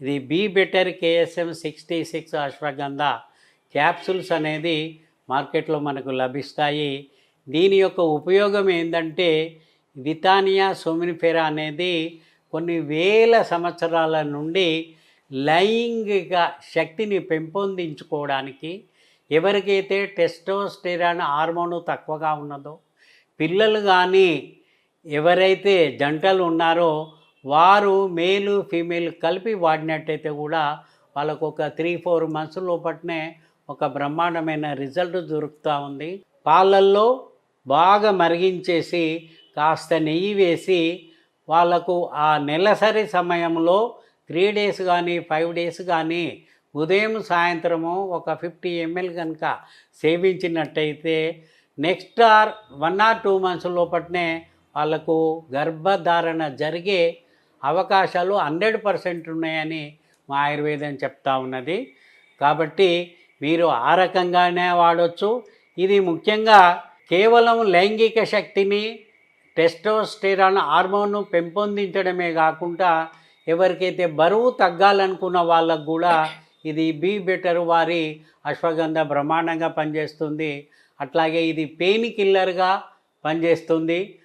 ఇది be better KSM sixty six ashwagandha capsules అనేది మార్కెట్లో మనకు లభిస్తాయి. దీని యొక్క ఉపయోగం ఏంటంటే వితానియా సోమినిఫెరా అనేది కొన్ని వేల సంవత్సరాల నుండి లైంగిక శక్తిని పెంపొందించుకోవడానికి ఎవరికైతే టెస్టోస్టెరాన్ హార్మోన్ తక్కువగా ఉన్నదో పిల్లలు కానీ ఎవరైతే జంటలు ఉన్నారో వారు మేలు ఫీమేల్ కలిపి వాడినట్టయితే కూడా వాళ్ళకు ఒక త్రీ ఫోర్ మంత్స్ లోపట్నే ఒక బ్రహ్మాండమైన రిజల్ట్ దొరుకుతూ ఉంది. పాలల్లో బాగా మరిగించేసి కాస్త నెయ్యి వేసి వాళ్ళకు ఆ నెలసరి సమయంలో త్రీ డేస్ కానీ ఫైవ్ డేస్ కానీ ఉదయం సాయంత్రము ఒక ఫిఫ్టీ ఎంఎల్ కనుక సేవించినట్టయితే next or one or two months లోపట్నే వాళ్ళకు గర్భధారణ జరిగే అవకాశాలు హండ్రెడ్ పర్సెంట్ ఉన్నాయని మా ఆయుర్వేదం చెప్తా ఉన్నది. కాబట్టి మీరు ఆ రకంగానే వాడవచ్చు ఇది ముఖ్యంగా కేవలం లైంగిక శక్తిని టెస్టోస్టెరాన్ హార్మోన్ను పెంపొందించడమే కాకుండా ఎవరికైతే బరువు తగ్గాలనుకున్న వాళ్ళకు కూడా ఇది బీ బెటర్ వారి అశ్వగంధ బ్రహ్మాండంగా పనిచేస్తుంది. అట్లాగే ఇది పెయిన్ కిల్లర్గా పనిచేస్తుంది.